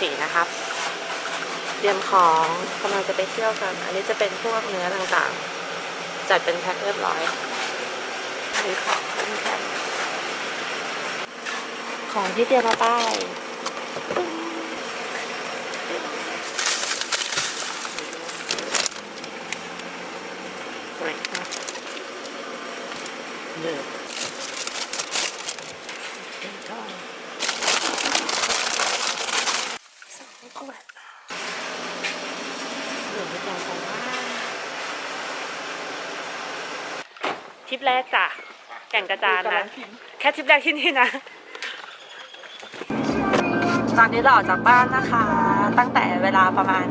สี่นะครับเตรียมของกำลังจะไปเที่ยวกัน อันนี้จะเป็นพวกเนื้อต่างๆ จัดเป็นแพ็คเรียบร้อยอันนี้ของขึ้นแพ็ของที่เตรียมมาป้ายสวยมากเลือเป็นทองสองขวดเหลือไม่แพงของว่าทริปแรก จ้ะแก่งกระจานนะแค่ทริปแรกที่นี่นะ ตอนนี้เราออกจากบ้านนะคะ ตั้งแต่เวลาประมาณ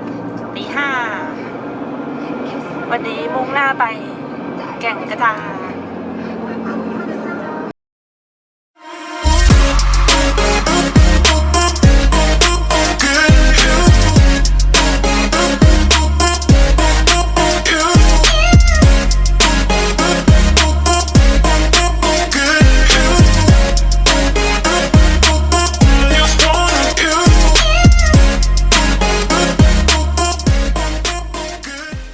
ตีห้าวันนี้มุ่งหน้าไปแก่งกระจาน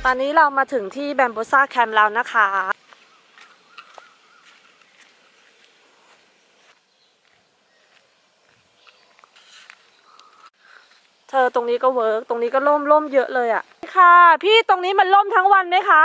ตอนนี้เรามาถึงที่แบมบูซ่าแคมป์แล้วนะคะ เธอตรงนี้ก็เวิร์กตรงนี้ก็ล่มล่มเยอะเลยอะ่ะค่ะ พี่ตรงนี้มันล่มทั้งวันไหมคะ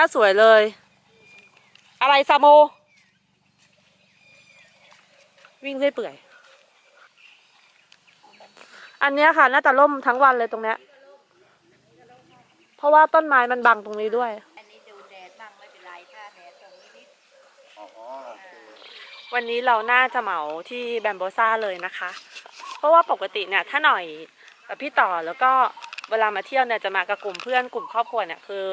ตรงเนี้ยสวยเลย อะไรซาโม วิ่งเรื่อยเปื่อย อันเนี้ยค่ะ น่าจะล่มทั้งวันเลยตรงเนี้ย เพราะว่าต้นไม้มันบังตรงนี้ด้วย อันนี้ดูแดดบ้างไม่เป็นไรถ้าแดดตรงนี้นิดวันนี้เราน่าจะเหมาที่แบมโบซ่าเลยนะคะ เพราะว่าปกติเนี่ยถ้าหน่อยกับพี่ต่อแล้วก็เวลามาเที่ยวเนี่ยจะมากับกลุ่มเพื่อนกลุ่มครอบครัวเนี่ยคือ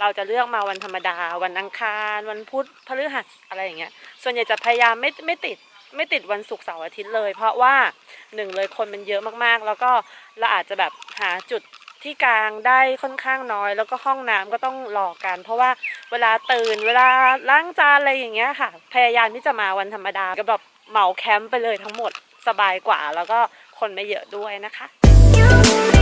เราจะเลือกมาวันธรรมดา วันอังคาร วันพุธพฤหัสอะไรอย่างเงี้ย ส่วนใหญ่จะพยายามไม่ไม่ติดไม่ติดวันศุกร์เสาร์อาทิตย์เลย เพราะว่าหนึ่งเลยคนมันเยอะมากๆ แล้วก็เราอาจจะแบบหาจุดที่กลางได้ค่อนข้างน้อย แล้วก็ห้องน้ำก็ต้องรอกัน เพราะว่าเวลาตื่นเวลาล้างจานอะไรอย่างเงี้ยค่ะ พยายามที่จะมาวันธรรมดาก็แบบเหมาแคมป์ไปเลยทั้งหมดสบายกว่า แล้วก็คนไม่เยอะด้วยนะคะ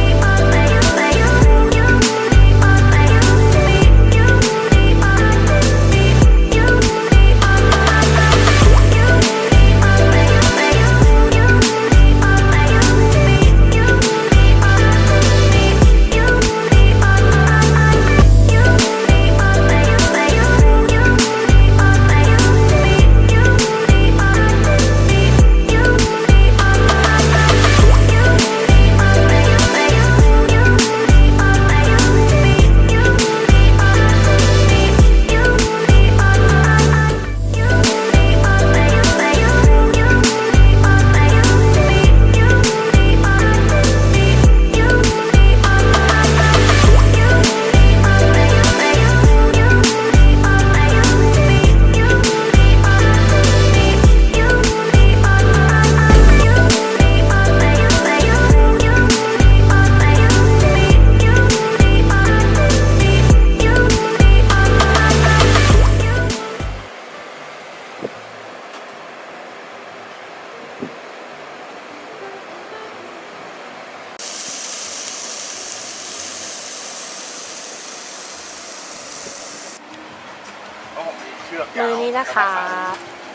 มีเชือกมืยาวอนี้นะคะ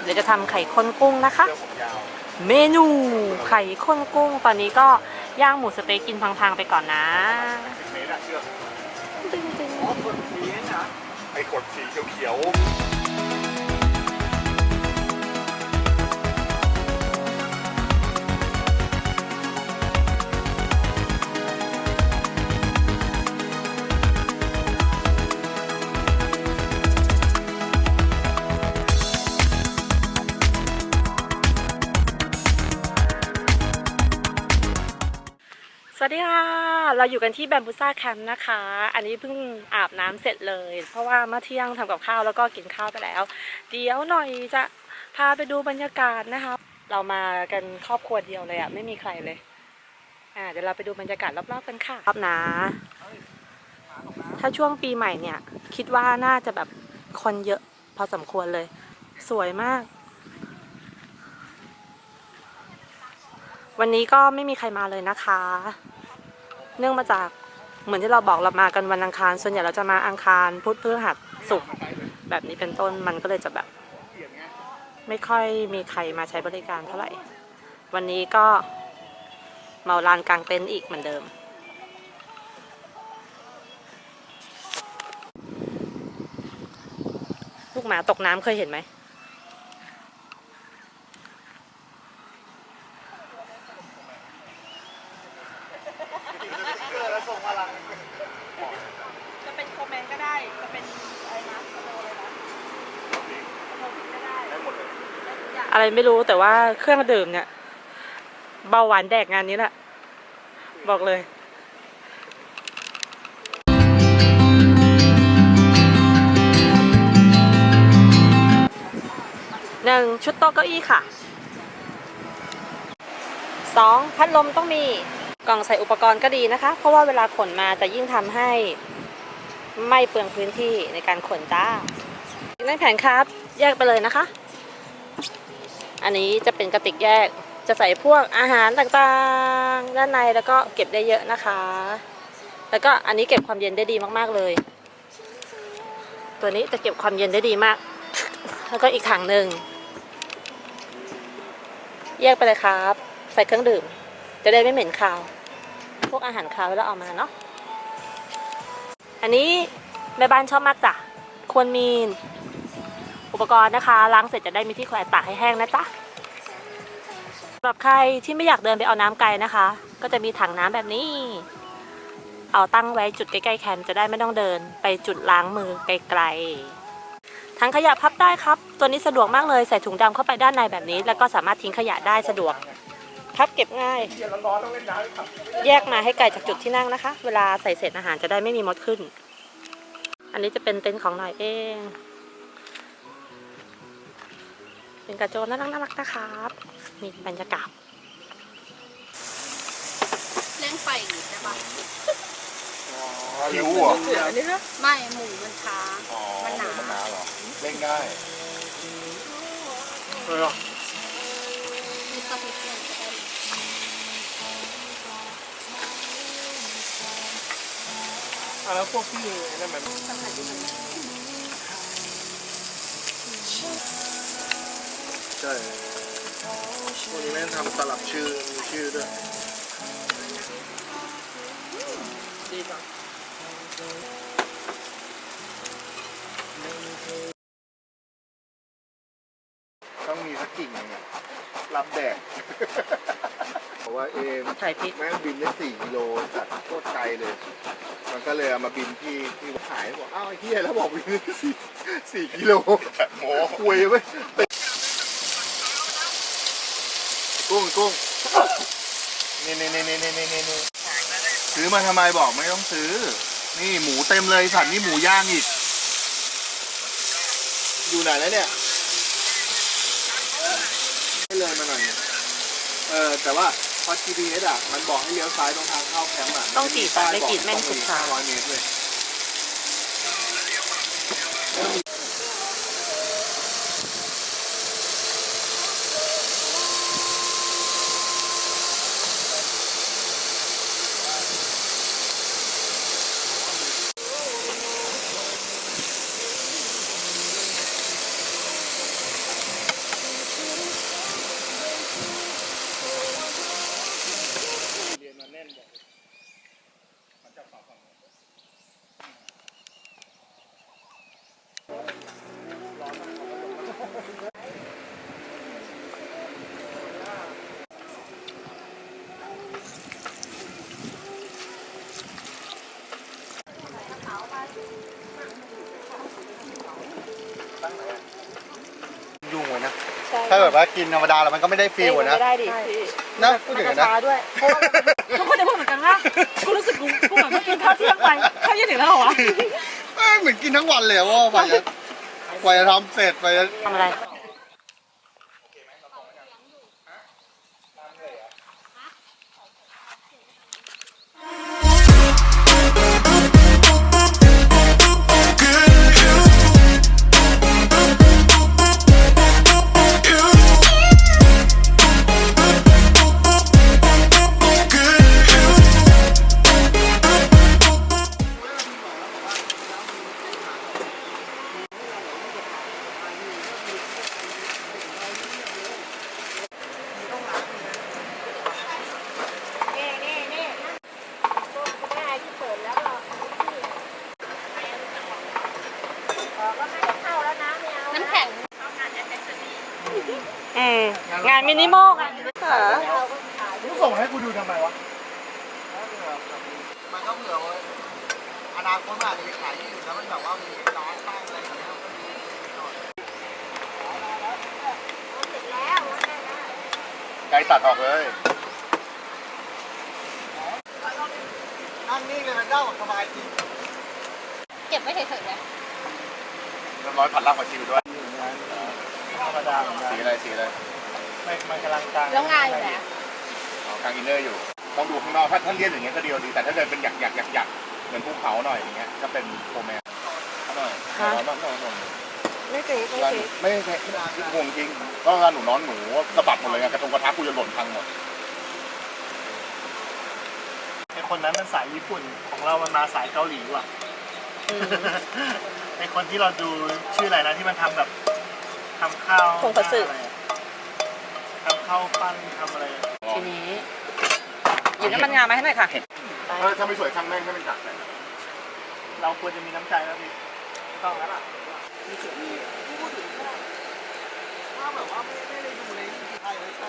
เดี๋ยวจะทำไข่ข้นกุ้งนะคะเชือกผมยาวเมนูไข่ข้นกุ้ง ตอนนี้ก็ย่างหมูสะเต๊กกินพังๆไปก่อนนะเมตรอะเชือกจริงๆอ๋อคนนี้นะไอ้ขดสีเขียวส เราอยู่กันที่แบมบูซ่าแคมป์นะคะ อันนี้เพิ่งอาบน้ำเสร็จเลย เพราะว่าเมื่อเที่ยงทำกับข้าวแล้วก็กินข้าวไปแล้ว เดี๋ยวหน่อยจะพาไปดูบรรยากาศนะคะ เรามากันครอบครัวเดียวเลยอะไม่มีใครเลย อ่าเดี๋ยวเราไปดูบรรยากาศรอบๆกันค่ะครอบนะ ถ้าช่วงปีใหม่เนี่ย คิดว่าน่าจะแบบคนเยอะพอสมควรเลย สวยมาก วันนี้ก็ไม่มีใครมาเลยนะคะ เนื่องมาจากเหมือนที่เราบอกเรามากันวันอังคาร ส่วนใหญ่เราจะมาอังคารพุธพฤหัสศุกร์แบบนี้เป็นต้นมันก็เลยจะแบบ ไม่ค่อยมีใครมาใช้บริการเท่าไหร่ วันนี้ก็เมาลานกลางเต็นท์อีกเหมือนเดิม ลูกหมาตกน้ำเคยเห็นไหม จะเป็นคอมเมนต์ก็ได้ จะเป็นอะไรนะสโลเลยนะสโลพิก็ได้ได้หมดเลยอะไรไม่รู้แต่ว่าเครื่องดื่มเนี่ยเบาหวานแดกงานนี้แหละ บอกเลยหนึ่งชุดโต๊ะเก้าอี้ค่ะสองพัดลมต้องมี กล่องใส่อุปกรณ์ก็ดีนะคะ เพราะว่าเวลาขนมาจะยิ่งทำให้ไม่เปลืองพื้นที่ในการขนจ้าในแผนครับแยกไปเลยนะคะ อันนี้จะเป็นกระติกแยกจะใส่พวกอาหารต่างๆ ด้านในแล้วก็เก็บได้เยอะนะคะ แล้วก็อันนี้เก็บความเย็นได้ดีมากๆเลย ตัวนี้จะเก็บความเย็นได้ดีมาก แล้วก็อีกถังหนึ่งแยกไปเลยครับ ใส่เครื่องดื่ม จะได้ไม่เหม็นคาว พวกอาหารคาวแล้วเอามาเนาะ อันนี้แม่บ้านชอบมากจ้ะ ควรมีอุปกรณ์นะคะ ล้างเสร็จจะได้มีที่แขวนตากให้แห้งนะจ๊ะสำหรับใครที่ไม่อยากเดินไปเอาน้ำไกลนะคะ ก็จะมีถังน้ำแบบนี้ เอาตั้งไว้จุดใกล้ๆแคมป์จะได้ไม่ต้องเดินไปจุดล้างมือไกลๆถังขยะพับได้ครับ ตัวนี้สะดวกมากเลยใส่ถุงดำเข้าไปด้านในแบบนี้ แล้วก็สามารถทิ้งขยะได้สะดวก พับเก็บง่ายเย็นร้อนๆต้องเล่นน้ำครับแยกมาให้ไกลจากจุดที่นั่งนะคะ เวลาใส่เศษอาหารจะได้ไม่มีมดขึ้น อันนี้จะเป็นเต็นท์ของหน่อยเอง เป็นกระโจมน่ารักน่ารักนะครับนี่บรรยากาศเล่นไฟอีกใช่ปะหิวเหรอไม่หมูมันช้าอ๋อมันหนามันหนาเหรอเล่นง่ายเออมีสักนิดนึงก็ได้ อะแล้วพวกพี่นั่นมันใช่พวกนี้แม่งทำสลับชื่อมีชื่อด้วยดีจังต้องมีสักกิ่งหนึงอะรับแดดเพราะว่าเอมถ่ายพิษแม่งบินได้สี่กิโลจากโคตรไกลเลย มันก็เลยเอามาบินที่ที่ขายบอกอ้าวไอ้เหี้ยแล้วบอกบินได้สี่สี่กิโลหมอคุยไว้ยกุ้งกุ้งนี่นี่นี่นี่นี่นี่นี่นี่ซื้อมาทำไมบอกไม่ต้องซื้อ นี่หมูเต็มเลยสัตว์นี่หมูย่างอีก อยู่ไหนแล้วเนี่ยให้เลยมาหน่อย เออแต่ว่า พอ GPS อะ มันบอกให้เลี้ยวซ้ายตรงทางเข้าแคมป์อะต้องกรีดตาไม่กรีดแม่งสุดขาร้อยเมตรเลย ถ้าแบบว่ากินธรรมดาแล้วมันก็ไม่ได้ฟีลอะนะไม่ได้ดิพี่นะพูดอย่างนั้นนะ ช้าด้วยเพราะว่าทุกคนจะพูดเหมือนกันว่านะกูรู้สึกกูกูเหมือนไม่กินข้าวเที่ยงไปข้าวเย็นถึงแล้วเหรอวะ เอ้ยเหมือนกินทั้งวันเลยอะว่าไปจะกว่าจะทำเสร็จไปจะ ทำอะไร นมินิมอลไงเหรอมึงส่งให้กูดูทำไมวะ มันก็เผื่อว่าอนาคตมันอาจจะไปขายที่อื่นแล้วมันแบบว่ามีร้านตั้งอะไรอย่างเงี้ยไกลตัดออกเลยนั่งนี่เลยมันเจ้าสบายจริงเก็บไว้เฉยๆนะเรียบร้อยผัดรากผักชีไปด้วย ธรรมดาเหมือนกันสีอะไรสีอะไร ไม่มันกำลังกลางแล้วงานอยู่ไหนอ๋อกลางอินเนอร์อยู่ ต้องดูข้างนอกถ้าถ้าเลียนอย่างเงี้ยก็ดีดี แต่ถ้าเดินเป็นหยักหยักหยักหยักเหมือนภูเขาหน่อยอย่างเงี้ยก็เป็นโฟร์แมนเอาหน่อยเอาหน่อยเอาหน่อยไม่ตีไม่ร้านตีไม่ใช่ไม่ได้ห่วงจริงก็ร้านหนูนอนหนูสะบัดหมดเลยไงกระทงกระทะกูจะหล่นพังหมดไอคนนั้นมันสายญี่ปุ่นของเรามันมาสายเกาหลีว่ะไอคนที่เราดูชื่ออะไรนะที่มันทำแบบทำข้าวคงกระสืออะไรอะทำ ข้าวปั้นทำอะไรทีนี้หยิบน้ำมันงามาให้หน่อยค่ะ เออถ้าไม่สวยช่างแม่งถ้าไม่จัดเลยเราควรจะมีน้ำใจแล้วพี่ไม่ต้องแล้วล่ะถ้าแบบว่าไม่ไม่ได้ดูเลยใช่ใช่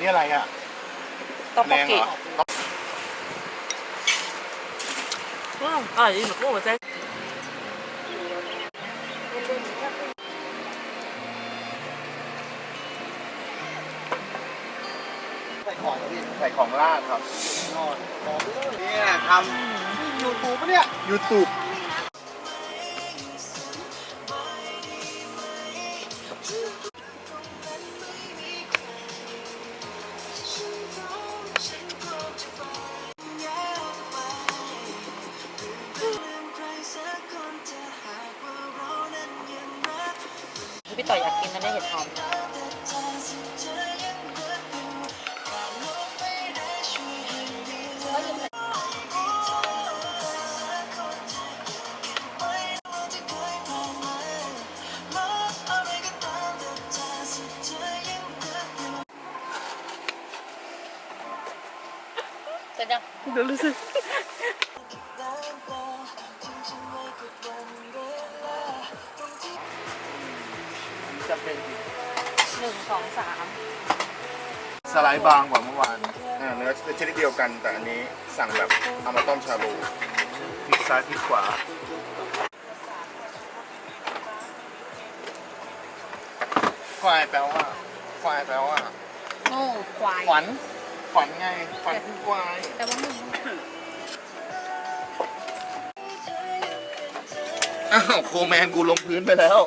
นี่อะไรอะต๊อกโบแรงกิเหรออืมอร่อยดีเหมือนกุ้งหัวใจ ใส่ของลาดครับนี่ทำยูทูบปะเนี่ยยูทูบพี่ต่ออยากกินนะเนี่ยเห็ดหอม เสร็จยังเดี๋ยวรู้สึกจะเป็นจริงหนึ่งสองสามสไลด์บางกว่าเมื่อวานอ่าเนื้อชนิดเดียวกันแต่อันนี้สั่งแบบเอามาต้มชาบูพลิกซ้ายพลิกขวาควายแปลว่าควายแปลว่าโง่ควายขวัญ ฝันไง ฝันคุณควาย แต่ว่ามึงอ้าว โคแมนกูลงพื้นไปแล้ว